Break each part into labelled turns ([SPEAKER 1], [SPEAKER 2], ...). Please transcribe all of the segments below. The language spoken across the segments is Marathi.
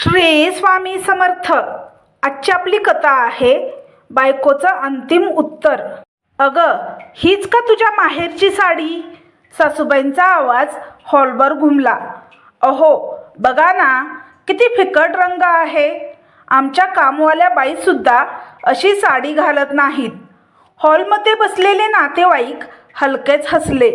[SPEAKER 1] श्री स्वामी समर्थ. आजची आपली कथा आहे बायकोचं अंतिम उत्तर. अगं हीच का तुझ्या माहेरची साडी? सासूबाईंचा आवाज हॉलवर घुमला. अहो बघा ना किती फिकट रंग आहे. आमच्या कामवाल्या बाईसुद्धा अशी साडी घालत नाहीत. हॉलमध्ये बसलेले नातेवाईक हलकेच हसले.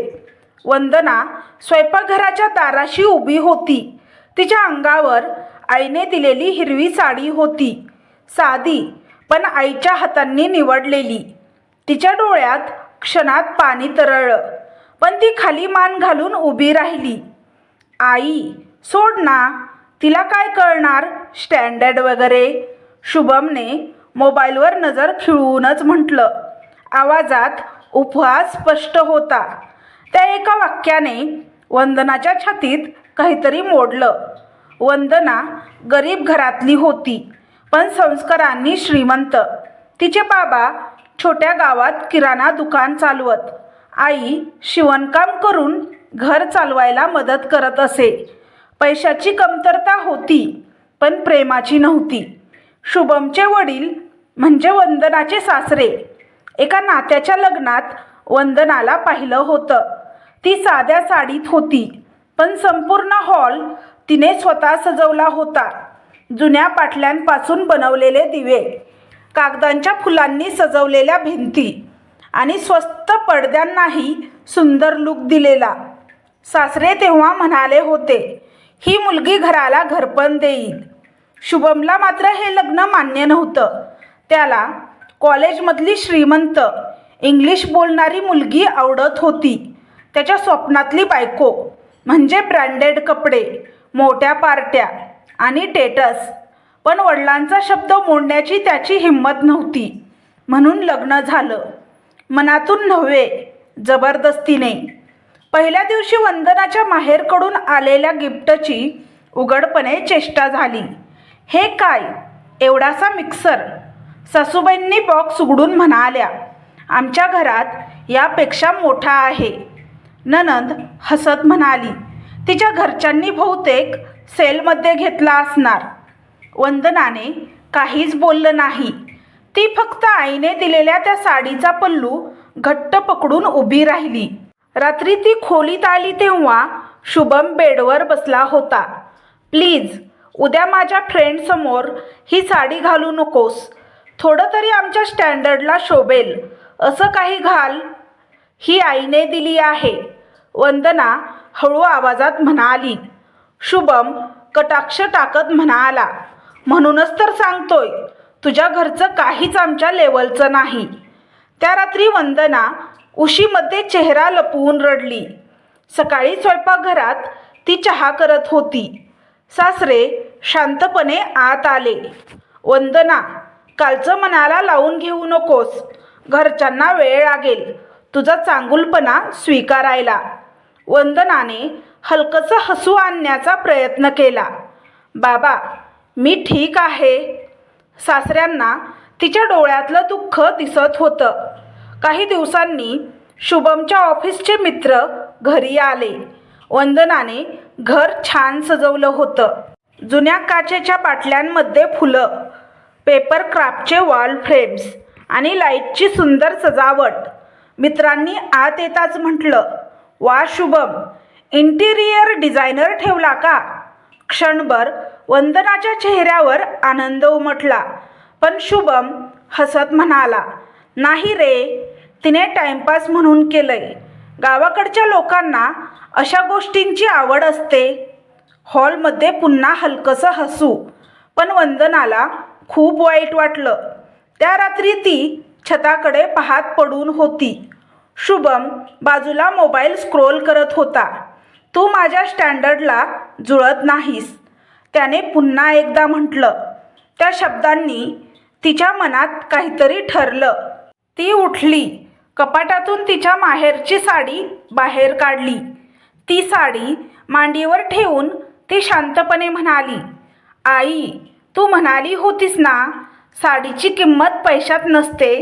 [SPEAKER 1] वंदना स्वयंपाकघराच्या दाराशी उभी होती. तिच्या अंगावर आईने दिलेली हिरवी साडी होती. साधी पण आईच्या हातांनी निवडलेली. तिच्या डोळ्यात क्षणात पाणी तरळलं पण ती खाली मान घालून उभी राहिली. आई सोड ना तिला काय कळणार? स्टँडर्ड वगैरे? शुभमने मोबाईलवर नजर खिळवूनच म्हटलं. आवाजात उपहास स्पष्ट होता. त्या एका वाक्याने वंदनाच्या छातीत काहीतरी मोडलं. वंदना गरीब घरातली होती पण संस्कारांनी श्रीमंत. तिचे बाबा छोट्या गावात किराणा दुकान चालवत. आई शिवणकाम करून घर चालवायला मदत करत असे. पैशाची कमतरता होती पण प्रेमाची नव्हती. शुभमचे वडील म्हणजे वंदनाचे सासरे. एका नात्याच्या लग्नात वंदनाला पाहिलं होतं. ती साध्या साडीत होती पण संपूर्ण हॉल तिने स्वतः सजवला होता. जुन्या पाटल्यांपासून बनवलेले दिवे कागदांच्या फुलांनी सजवलेल्या भिंती आणि स्वस्त पडद्यांनाही सुंदर लूक दिलेला. सासरे तेव्हा म्हणाले होते ही मुलगी घराला घरपण देईल. शुभमला मात्र हे लग्न मान्य नव्हतं. त्याला कॉलेजमधली श्रीमंत इंग्लिश बोलणारी मुलगी आवडत होती. त्याच्या स्वप्नातली बायको म्हणजे ब्रँडेड कपडे मोठ्या पार्ट्या आणि टेटस. पण वडिलांचा शब्द मोडण्याची त्याची हिंमत नव्हती. म्हणून लग्न झालं. मनातून नव्हे जबरदस्तीने. पहिल्या दिवशी वंदनाच्या माहेरकडून आलेल्या गिफ्टची उघडपणे चेष्टा झाली. हे काय? एवढासा मिक्सर? सासूबाईंनी बॉक्स उघडून म्हणाल्या आमच्या घरात यापेक्षा मोठा आहे. ननंद हसत म्हणाली तिच्या घरच्यांनी बहुतेक सेलमध्ये घेतला असणार. वंदनाने काहीच बोललं नाही. ती फक्त आईने दिलेल्या त्या साडीचा पल्लू घट्ट पकडून उभी राहिली. रात्री ती खोलीत आली तेव्हा शुभम बेडवर बसला होता. प्लीज उद्या माझ्या फ्रेंडसमोर ही साडी घालू नकोस. थोडं तरी आमच्या स्टँडर्डला शोभेल. असं काही घाल. ही आईने दिली आहे. वंदना हळू आवाजात म्हणाली शुभम कटाक्ष टाकत म्हणाला म्हणूनच तर सांगतोय तुझ्या घरचं काहीच आमच्या लेवलचं नाही. त्या रात्री वंदना उशीमध्ये चेहरा लपवून रडली. सकाळी स्वयंपाकघरात ती चहा करत होती. सासरे शांतपणे आत आले. वंदना कालचं मनाला लावून घेऊ नकोस. घरच्यांना वेळ लागेल. तुझा चांगुलपणा स्वीकारायला. वंदनाने हलकंसं हसू आणण्याचा प्रयत्न केला. बाबा मी ठीक आहे. सासऱ्यांना तिच्या डोळ्यातलं दुःख दिसत होतं. काही दिवसांनी शुभमच्या ऑफिसचे मित्र घरी आले. वंदनाने घर छान सजवलं होतं. जुन्या काचेच्या बाटल्यांमध्ये फुलं पेपर क्राफ्टचे वॉल फ्रेम्स आणि लाईटची सुंदर सजावट. मित्रांनी आत येताच म्हटलं वा शुभम इंटिरियर डिझायनर ठेवला का? क्षणभर वंदनाच्या चेहऱ्यावर आनंद उमटला. पण शुभम हसत म्हणाला नाही रे तिने टाइमपास म्हणून केलंय. गावाकडच्या लोकांना अशा गोष्टींची आवड असते. हॉलमध्ये पुन्हा हलकंसं हसू. पण वंदनाला खूप वाईट वाटलं. त्या रात्री ती छताकडे पाहत पडून होती. शुभम बाजूला मोबाईल स्क्रोल करत होता. तू माझ्या स्टँडर्डला जुळत नाहीस त्याने पुन्हा एकदा म्हटलं. त्या शब्दांनी तिच्या मनात काहीतरी ठरलं. ती उठली कपाटातून तिच्या माहेरची साडी बाहेर काढली. ती साडी मांडीवर ठेवून ती शांतपणे म्हणाली आई तू म्हणाली होतीस ना साडीची किंमत पैशात नसते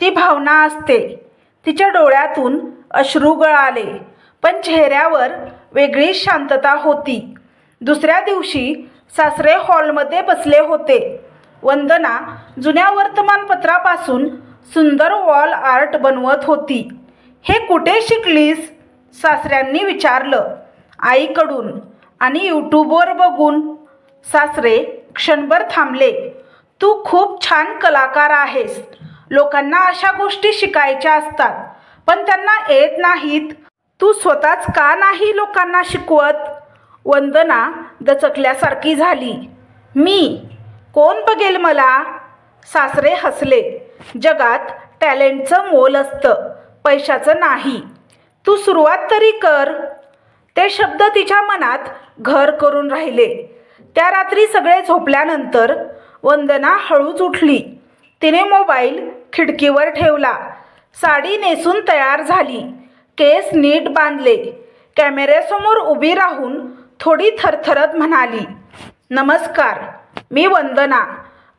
[SPEAKER 1] ती भावना असते. तिच्या डोळ्यातून अश्रू गळाले पण चेहऱ्यावर वेगळीच शांतता होती. दुसऱ्या दिवशी सासरे हॉलमध्ये बसले होते. वंदना जुन्या वर्तमानपत्रापासून सुंदर वॉल आर्ट बनवत होती. हे कुठे शिकलीस? सासऱ्यांनी विचारलं. आईकडून आणि यूट्यूबवर बघून. सासरे क्षणभर थांबले. तू खूप छान कलाकार आहेस. लोकांना अशा गोष्टी शिकायच्या असतात. पण त्यांना येत नाहीत. तू स्वतःच का नाही लोकांना शिकवत? वंदना दचकल्यासारखी झाली. मी? कोण बघेल मला? सासरे हसले. जगात टॅलेंटचं मोल असतं. पैशाचं नाही. तू सुरुवात तरी कर. ते शब्द तिच्या मनात घर करून राहिले. त्या रात्री सगळे झोपल्यानंतर वंदना हळूच उठली. तिने मोबाईल खिडकीवर ठेवला. साडी नेसून तयार झाली. केस नीट बांधले. कॅमेऱ्यासमोर उभी राहून थोडी थरथरत म्हणाली नमस्कार मी वंदना.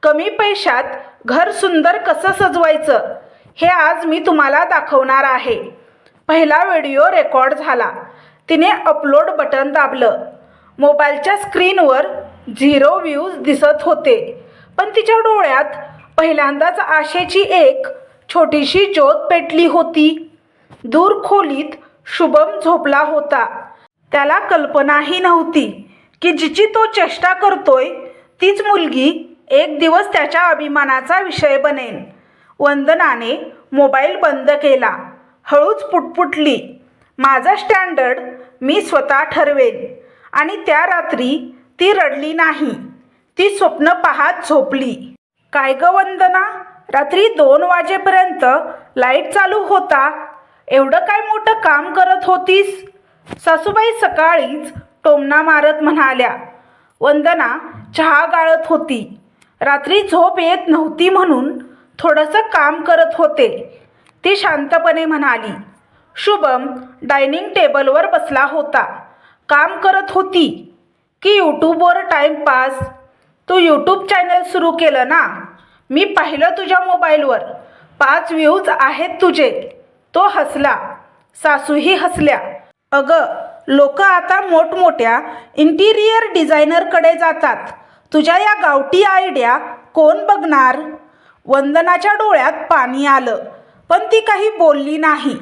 [SPEAKER 1] कमी पैशात घर सुंदर कसं सजवायचं हे आज मी तुम्हाला दाखवणार आहे. पहिला व्हिडिओ रेकॉर्ड झाला. तिने अपलोड बटन दाबलं. मोबाईलच्या स्क्रीनवर झिरो व्ह्यूज दिसत होते पण तिच्या डोळ्यात पहिल्यांदाच आशेची एक छोटीशी ज्योत पेटली होती. दूर खोलीत शुभम झोपला होता. त्याला कल्पनाही नव्हती की जिची तो चेष्टा करतोय तीच मुलगी एक दिवस त्याच्या अभिमानाचा विषय बनेल. वंदनाने मोबाईल बंद केला. हळूच पुटपुटली. माझा स्टँडर्ड मी स्वतः ठरवेन. आणि त्या रात्री ती रडली नाही. ती स्वप्न पाहत झोपली. काय ग वंदना रात्री दोन वाजेपर्यंत लाइट चालू होता. एवढं काय मोठं काम करत होतीस? सासूबाई सकाळीच टोमणा मारत म्हणाल्या वंदना चहा गाळत होती. रात्री झोप येत नव्हती म्हणून थोडंसं काम करत होते. ती शांतपणे म्हणाली शुभम डायनिंग टेबलवर बसला होता. काम करत होती. की यूट्यूबवर टाईमपास तू यूट्यूब चॅनल सुरू केलं ना? मी पाहिलं तुझ्या मोबाईलवर. पाच व्ह्यूज आहेत तुझे. तो हसला. सासूही हसल्या. अगं लोक आता मोठमोठ्या इंटिरियर डिझायनरकडे जातात. तुझ्या या गावठी आयडिया कोण बघणार? वंदनाच्या डोळ्यात पाणी आलं पण ती काही बोलली नाही.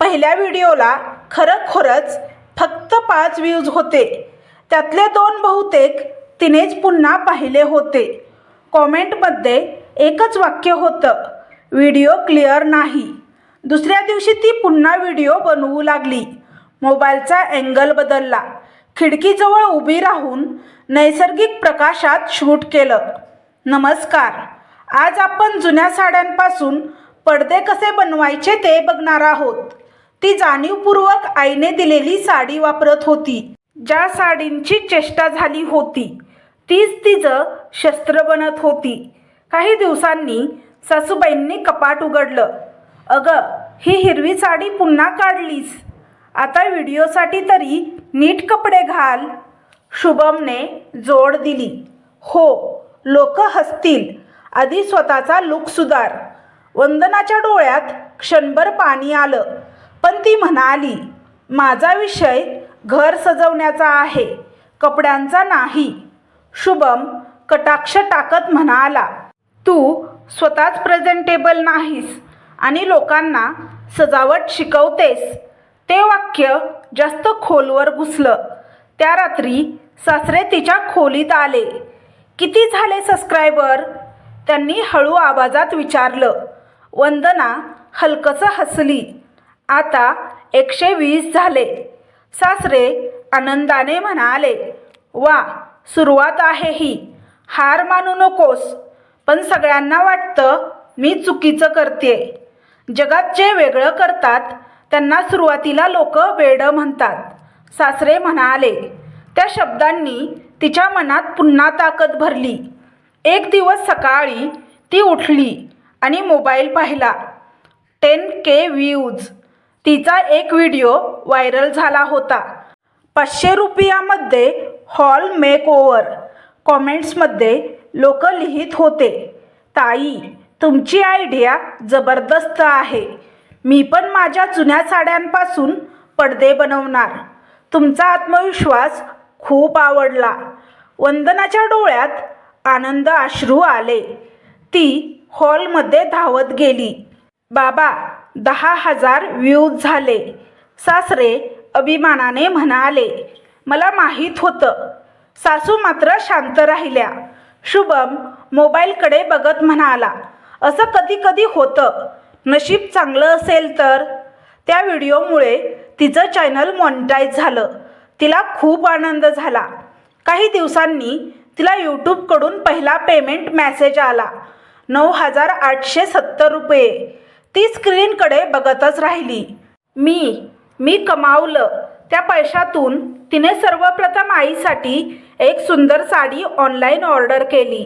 [SPEAKER 1] पहिल्या व्हिडिओला खरंखरंच फक्त पाच व्ह्यूज होते. त्यातले दोन बहुतेक तिनेच पुन्हा पाहिले होते. कॉमेंटमध्ये एकच वाक्य होतं व्हिडिओ क्लिअर नाही. दुसऱ्या दिवशी ती पुन्हा व्हिडिओ बनवू लागली. मोबाईलचा अँगल बदलला. खिडकीजवळ उभी राहून नैसर्गिक प्रकाशात शूट केलं. नमस्कार आज आपण जुन्या साड्यांपासून पडदे कसे बनवायचे ते बघणार आहोत. ती जाणीवपूर्वक आईने दिलेली साडी वापरत होती ज्या साडींची चेष्टा झाली होती. तीच तिचं शस्त्र बनत होती. काही दिवसांनी सासूबाईंनी कपाट उघडलं. अगं ही हिरवी साडी पुन्हा काढलीस. आता व्हिडिओसाठी तरी नीट कपडे घाल. शुभमने जोड दिली. हो लोक हसतील. आधी स्वतःचा लुक सुधार. वंदनाच्या डोळ्यात क्षणभर पाणी आलं. पण ती म्हणाली माझा विषय घर सजवण्याचा आहे. कपड्यांचा नाही. शुभम कटाक्ष टाकत म्हणाला तू स्वतःच प्रेझेंटेबल नाहीस आणि लोकांना सजावट शिकवतेस. ते वाक्य जास्त खोलवर घुसलं. त्या रात्री सासरे तिच्या खोलीत आले. किती झाले सबस्क्रायबर त्यांनी हळू आवाजात विचारलं. वंदना हलकसं हसली. आता एकशे वीस झाले. सासरे आनंदाने म्हणाले वा सुरुवात आहे ही. हार मानू नकोस पण सगळ्यांना वाटतं मी चुकीचं करते जगात जे वेगळं करतात त्यांना सुरुवातीला लोक वेडं म्हणतात. सासरे म्हणाले त्या शब्दांनी तिच्या मनात पुन्हा ताकद भरली. एक दिवस सकाळी ती उठली आणि मोबाईल पाहिला. Ten K views. तिचा एक व्हिडिओ व्हायरल झाला होता. पाचशे रुपयामध्ये हॉल मेक ओव्हर कॉमेंट्समध्ये लोक लिहित होते ताई तुमची आयडिया जबरदस्त आहे. मी पण माझ्या जुन्या साड्यांपासून पडदे बनवणार. तुमचा आत्मविश्वास खूप आवडला. वंदनाच्या डोळ्यात आनंद अश्रू आले. ती हॉलमध्ये धावत गेली. बाबा दहा हजार व्ह्यूज झाले. सासरे अभिमानाने म्हणाले मला माहीत होतं. सासू मात्र शांत राहिल्या. शुभम मोबाईलकडे बघत म्हणाला असं कधी कधी होतं. नशीब चांगलं असेल तर. त्या व्हिडिओमुळे तिचं चॅनल मॉनिटाईज झालं. तिला खूप आनंद झाला. काही दिवसांनी तिला यूट्यूबकडून पहिला पेमेंट मॅसेज आला. नऊ हजार आठशे सत्तर रुपये. ती स्क्रीनकडे बघतच राहिली. मी मी कमावलं. त्या पैशातून तिने सर्वप्रथम आईसाठी एक सुंदर साडी ऑनलाईन ऑर्डर केली.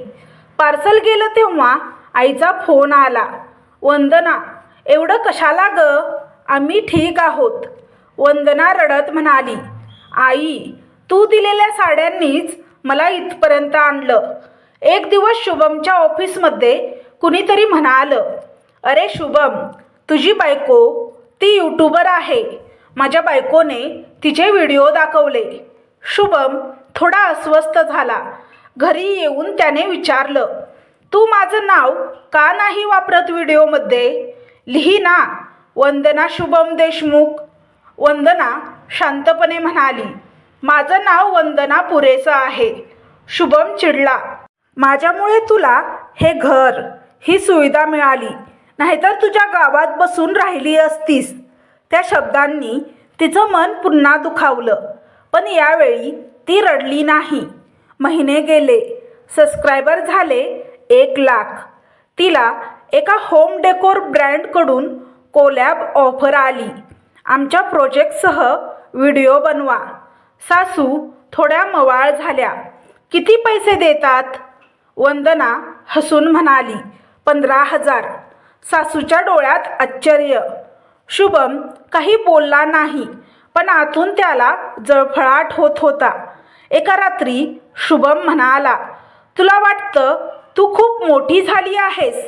[SPEAKER 1] पार्सल गेलं तेव्हा आईचा फोन आला. वंदना एवढं कशाला ग? आम्ही ठीक आहोत. वंदना रडत म्हणाली आई तू दिलेल्या साड्यांनीच मला इथपर्यंत आणलं. एक दिवस शुभमच्या ऑफिसमध्ये कुणीतरी म्हणालं अरे शुभम तुझी बायको ती यूट्यूबर आहे. माझ्या बायकोने तिचे व्हिडिओ दाखवले. शुभम थोडा अस्वस्थ झाला. घरी येऊन त्याने विचारलं तू माझं नाव का नाही वापरत व्हिडिओमध्ये? लिही ना. वंदना शुभम देशमुख. वंदना शांतपणे म्हणाली माझं नाव वंदना पुरेसं आहे. शुभम चिडला माझ्यामुळे तुला हे घर ही सुविधा मिळाली. नाहीतर तुझ्या गावात बसून राहिली असतीस. त्या शब्दांनी तिचं मन पुन्हा दुखावलं. पण यावेळी ती रडली नाही. महिने गेले. सबस्क्रायबर झाले एक लाख. तिला एका होम डेकोर ब्रँडकडून कोलॅब ऑफर आली. आमच्या प्रोजेक्टसह व्हिडिओ बनवा. सासू थोड्या मवाळ झाल्या. किती पैसे देतात? वंदना हसून म्हणाली. पंधरा हजार. सासूच्या डोळ्यात आश्चर्य. शुभम काही बोलला नाही पण आतून त्याला जळफळाट होत होता. एका रात्री शुभम म्हणाला तुला वाटतं तू खूप मोठी झाली आहेस.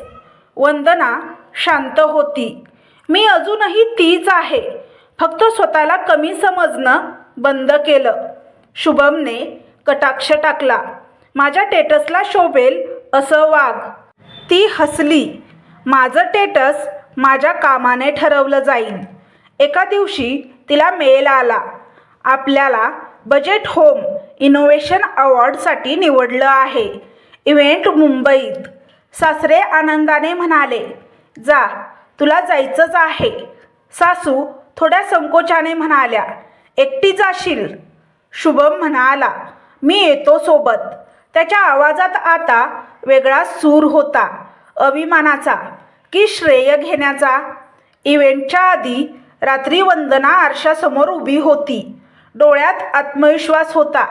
[SPEAKER 1] वंदना शांत होती. मी अजूनही तीच आहे. फक्त स्वतःला कमी समजणं बंद केलं. शुभमने कटाक्ष टाकला. माझ्या टेटसला शोभेल असं वाघ ती हसली. माझं टेटस माझ्या कामाने ठरवलं जाईल. एका दिवशी तिला मेल आला. आपल्याला बजेट होम इनोव्हेशन अवॉर्डसाठी निवडलं आहे. इव्हेंट मुंबईत. सासरे आनंदाने म्हणाले जा तुला जायचंच आहे. सासू थोड्या संकोचाने म्हणाल्या एकटी जाशील. शुभम म्हणाला मी येतो सोबत. त्याच्या आवाजात आता वेगळा सूर होता अभिमानाचा. की श्रेय घेण्याचा. इव्हेंटच्या आधी रात्री वंदना आरशासमोर उभी होती. डोळ्यात आत्मविश्वास होता.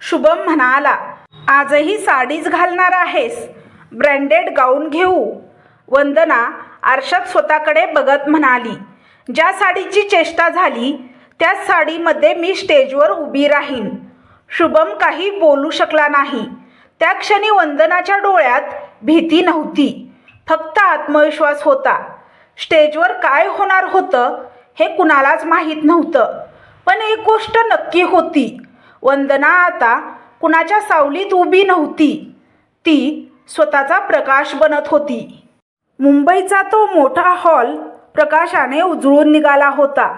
[SPEAKER 1] शुभम म्हणाला आजही साडीच घालणार आहेस? ब्रँडेड गाऊन घेऊ. वंदना आरशात स्वतःकडे बघत म्हणाली ज्या साडीची चेष्टा झाली त्याच साडीमध्ये मी स्टेजवर उभी राहीन. शुभम काही बोलू शकला नाही. त्या क्षणी वंदनाच्या डोळ्यात भीती नव्हती. फक्त आत्मविश्वास होता. स्टेजवर काय होणार होतं हे कुणालाच माहीत नव्हतं. पण एक गोष्ट नक्की होती. वंदना आता कुणाच्या सावलीत उभी नव्हती. ती स्वतःचा प्रकाश बनत होती. मुंबईचा तो मोठा हॉल प्रकाशाने उजळून निघाला होता.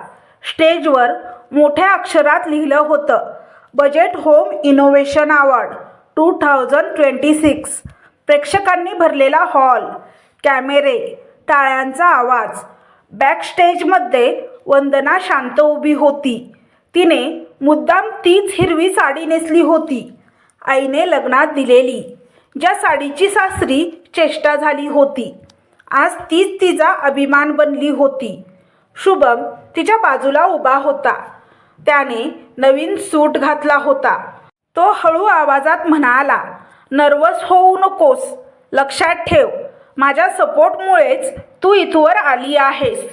[SPEAKER 1] स्टेजवर मोठ्या अक्षरात लिहिलं होतं budget home innovation award two thousand twenty six. प्रेक्षकांनी भरलेला हॉल. कॅमेरे टाळ्यांचा आवाज. बॅकस्टेजमध्ये वंदना शांत उभी होती. तिने मुद्दाम तीच हिरवी साडी नेसली होती. आईने लग्नात दिलेली. ज्या साडीची सासरी चेष्टा झाली होती. आज तीच तिचा अभिमान बनली होती. शुभम तिच्या बाजूला उभा होता. त्याने नवीन सूट घातला होता. तो हळू आवाजात म्हणाला नर्वस होऊ नकोस. लक्षात ठेव. माझ्या सपोर्टमुळेच तू इथवर आली आहेस.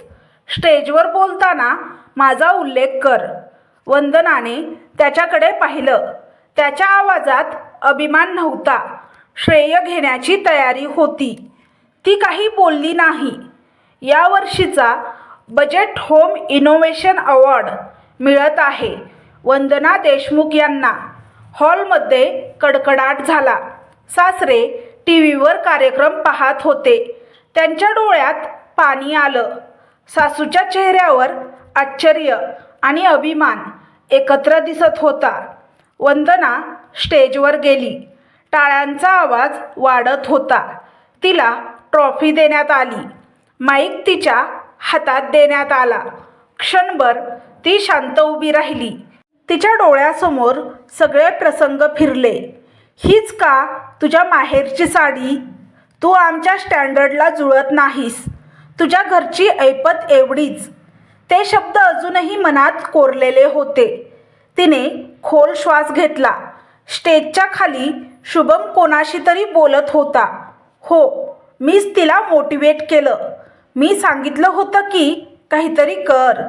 [SPEAKER 1] स्टेजवर बोलताना माझा उल्लेख कर. वंदनाने त्याच्याकडे पाहिलं. त्याच्या आवाजात अभिमान नव्हता. श्रेय घेण्याची तयारी होती. ती काही बोलली नाही. यावर्षीचा बजेट होम इनोव्हेशन अवॉर्ड मिळत आहे. वंदना देशमुख यांना. हॉलमध्ये कडकडाट झाला. सासरे टी व्हीवर कार्यक्रम पाहत होते. त्यांच्या डोळ्यात पाणी आलं. सासूच्या चेहऱ्यावर आश्चर्य आणि अभिमान एकत्र दिसत होता. वंदना स्टेजवर गेली. टाळ्यांचा आवाज वाढत होता. तिला ट्रॉफी देण्यात आली. माईक तिच्या हातात देण्यात आला. क्षणभर ती शांत उभी राहिली. तिच्या डोळ्यासमोर सगळे प्रसंग फिरले. हीच का तुझ्या माहेरची साडी? तू आमच्या स्टँडर्डला जुळत नाहीस. तुझ्या घरची ऐपत एवढीच. ते शब्द अजूनही मनात कोरलेले होते. तिने खोल श्वास घेतला. स्टेजच्या खाली शुभम कोणाशी तरी बोलत होता. हो मीच तिला मोटिवेट केलं. मी सांगितलं होतं की काहीतरी कर.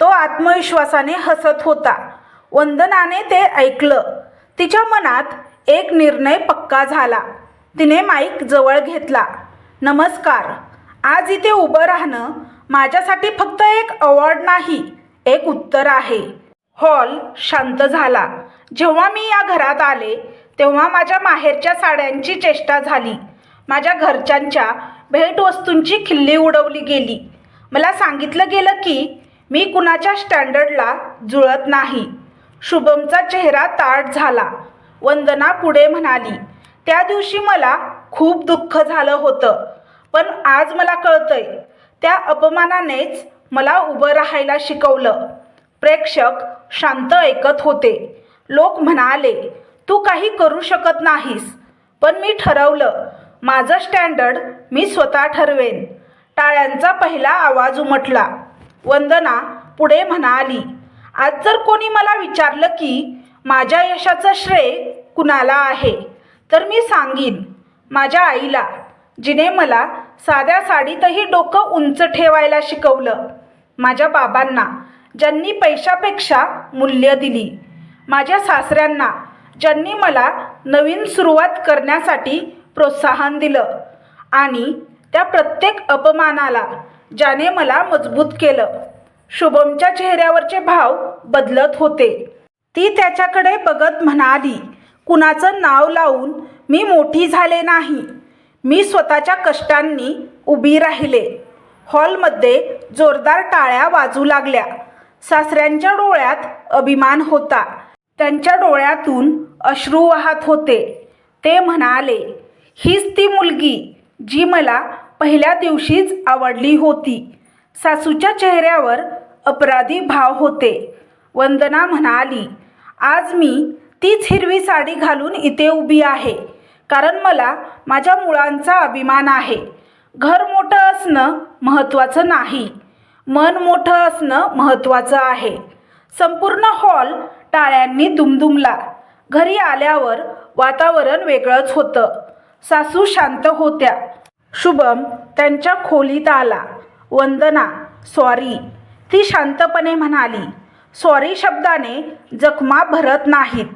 [SPEAKER 1] तो आत्मविश्वासाने हसत होता. वंदनाने ते ऐकलं. तिच्या मनात एक निर्णय पक्का झाला. तिने माईक जवळ घेतला. नमस्कार. आज इथे उभं राहणं माझ्यासाठी फक्त एक अवॉर्ड नाही एक उत्तर आहे. हॉल शांत झाला. जेव्हा मी या घरात आले तेव्हा माझ्या माहेरच्या साड्यांची चेष्टा झाली. माझ्या घरच्यांच्या भेटवस्तूंची खिल्ली उडवली गेली. मला सांगितलं गेलं की मी कुणाच्या स्टँडर्डला जुळत नाही. शुभमचा चेहरा ताट झाला. वंदना पुढे म्हणाली त्या दिवशी मला खूप दुःख झालं होतं पण आज मला कळतंय त्या अपमानानेच मला उभं राहायला शिकवलं. प्रेक्षक शांत ऐकत होते. लोक म्हणाले तू काही करू शकत नाहीस पण मी ठरवलं माझं स्टँडर्ड मी स्वतः ठरवेन. टाळ्यांचा पहिला आवाज उमटला. वंदना पुढे म्हणाली आज जर कोणी मला विचारलं की माझ्या यशाचं श्रेय कुणाला आहे? तर मी सांगीन माझ्या आईला जिने मला साध्या साडीतही डोकं उंच ठेवायला शिकवलं. माझ्या बाबांना ज्यांनी पैशापेक्षा मूल्य दिली. माझ्या सासऱ्यांना ज्यांनी मला नवीन सुरुवात करण्यासाठी प्रोत्साहन दिलं. आणि त्या प्रत्येक अपमानाला ज्याने मला मजबूत केलं. शुभमच्या चेहऱ्यावरचे भाव बदलत होते. ती त्याच्याकडे बघत म्हणाली कुणाचं नाव लावून मी मोठी झाले नाही. मी स्वतःच्या कष्टांनी उभी राहिले. हॉलमध्ये जोरदार टाळ्या वाजू लागल्या. सासऱ्यांच्या डोळ्यात अभिमान होता. त्यांच्या डोळ्यातून अश्रू वाहत होते. ते म्हणाले हीच ती मुलगी जी मला पहिल्या दिवशीच आवडली होती. सासूच्या चेहऱ्यावर अपराधी भाव होते. वंदना म्हणाली आज मी तीच हिरवी साडी घालून इथे उभी आहे. कारण मला माझ्या मुळांचा अभिमान आहे. घर मोठं असणं महत्त्वाचं नाही. मन मोठं असणं महत्त्वाचं आहे. संपूर्ण हॉल टाळ्यांनी दुमदुमला. घरी आल्यावर वातावरण वेगळंच होतं. सासू शांत होत्या. शुभम त्यांच्या खोलीत आला. वंदना सॉरी. ती शांतपणे म्हणाली सॉरी शब्दाने जखमा भरत नाहीत.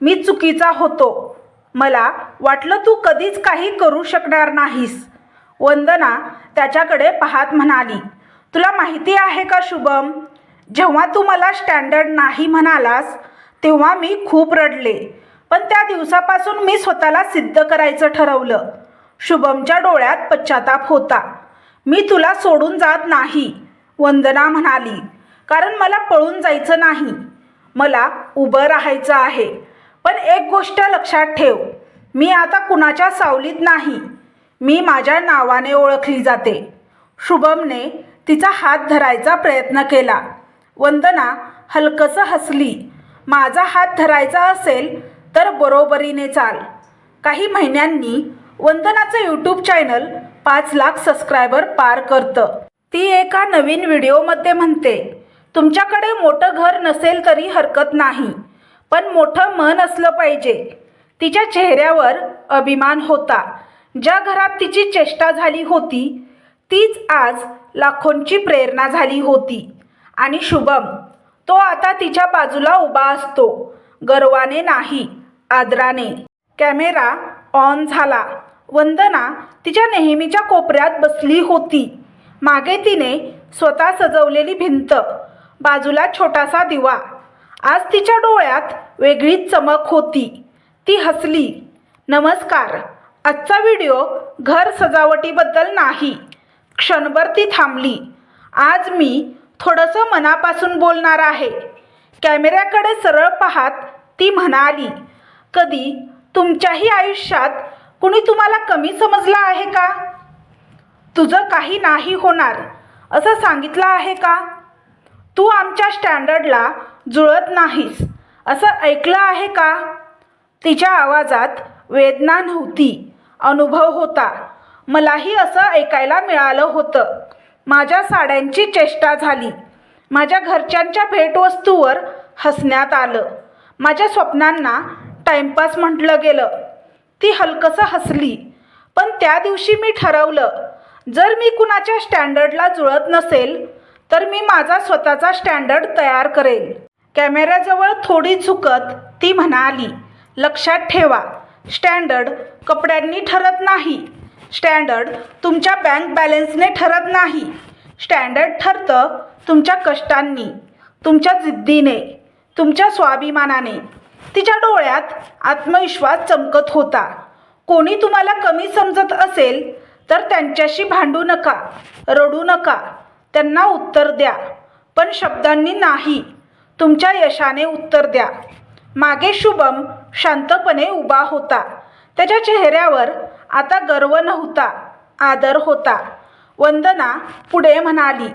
[SPEAKER 1] मी चुकीचा होतो. मला वाटलं तू कधीच काही करू शकणार नाहीस. वंदना त्याच्याकडे पाहत म्हणाली तुला माहिती आहे का शुभम जेव्हा तू मला स्टँडर्ड नाही म्हणालास तेव्हा मी खूप रडले. पण त्या दिवसापासून मी स्वतःला सिद्ध करायचं ठरवलं. शुभमच्या डोळ्यात पश्चाताप होता. मी तुला सोडून जात नाही वंदना म्हणाली. कारण मला पळून जायचं नाही. मला उभं राहायचं आहे. पण एक गोष्ट लक्षात ठेव. मी आता कुणाच्या सावलीत नाही. मी माझ्या नावाने ओळखली जाते. शुभमने तिचा हात धरायचा प्रयत्न केला. वंदना हलकसं हसली. माझा हात धरायचा असेल तर बरोबरीने चाल. काही महिन्यांनी वंदनाचं यूट्यूब चॅनल पाच लाख सबस्क्रायबर पार करतं. ती एका नवीन व्हिडिओमध्ये म्हणते तुमच्याकडे मोठं घर नसेल तरी हरकत नाही. पण मोठं मन असलं पाहिजे. तिच्या चेहऱ्यावर अभिमान होता. ज्या घरात तिची चेष्टा झाली होती तीच आज लाखोंची प्रेरणा झाली होती. आणि शुभम तो आता तिच्या बाजूला उभा असतो. गर्वाने नाही आदराने. कॅमेरा ऑन झाला. वंदना तिच्या नेहमीच्या कोपऱ्यात बसली होती. मागे तिने स्वतः सजवलेली भिंत बाजूला छोटासा दिवा. आज तिच्या डोळ्यात वेगळीच चमक होती. ती हसली. नमस्कार. आजचा व्हिडिओ घर सजावटीबद्दल नाही. क्षणभर ती थांबली. आज मी थोडंसं मनापासून बोलणार आहे. कॅमेऱ्याकडे सरळ पाहत ती म्हणाली कधी तुमच्याही आयुष्यात कुणी तुम्हाला कमी समजलं आहे का? तुझं काही नाही होणार असं सांगितलं आहे का? तू आमच्या स्टँडर्डला जुळत नाहीस. असं ऐकलं आहे का? तिच्या आवाजात वेदना नव्हती. अनुभव होता. मलाही असं ऐकायला मिळालं होतं. माझ्या साड्यांची चेष्टा झाली. माझ्या घरच्यांच्या भेटवस्तूवर हसण्यात आलं. माझ्या स्वप्नांना टाइमपास म्हटलं गेलं. ती हलकसं हसली. पण त्या दिवशी मी ठरवलं जर मी कुणाच्या स्टँडर्डला जुळत नसेल तर मी माझा स्वतःचा स्टँडर्ड तयार करेल. कॅमेऱ्याजवळ थोडी झुकत ती म्हणाली लक्षात ठेवा स्टँडर्ड कपड्यांनी ठरत नाही. स्टँडर्ड तुमच्या बँक बॅलन्सने ठरत नाही. स्टँडर्ड ठरतं तुमच्या कष्टांनी तुमच्या जिद्दीने तुमच्या स्वाभिमानाने. तिच्या डोळ्यात आत्मविश्वास चमकत होता. कोणी तुम्हाला कमी समजत असेल तर त्यांच्याशी भांडू नका रडू नका. त्यांना उत्तर द्या. पण शब्दांनी नाही. तुमच्या यशाने उत्तर द्या. मागे शुभम शांतपणे उभा होता. त्याच्या चेहऱ्यावर आता गर्व नव्हता आदर होता. वंदना पुढे म्हणाली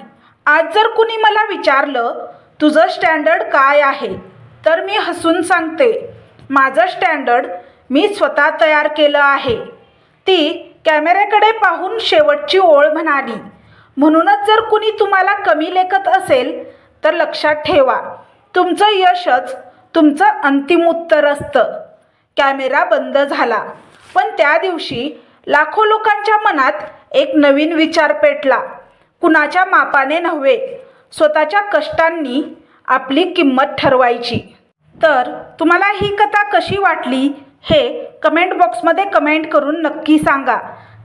[SPEAKER 1] आज जर कुणी मला विचारलं तुझं स्टँडर्ड काय आहे? तर मी हसून सांगते माझं स्टँडर्ड मी स्वतः तयार केलं आहे. ती कॅमेऱ्याकडे पाहून शेवटची ओळ म्हणाली म्हणूनच जर कुणी तुम्हाला कमी लेखत असेल तर लक्षात ठेवा. तुमचं यशच तुमचं अंतिम उत्तर असतं. कॅमेरा बंद झाला. पण त्या दिवशी लाखो लोकांच्या मनात एक नवीन विचार पेटला. कुणाच्या मापाने नव्हे स्वतःच्या कष्टांनी आपली किंमत ठरवायची. तर तुम्हाला ही कथा कशी वाटली हे कमेंट बॉक्समध्ये कमेंट करून नक्की सांगा.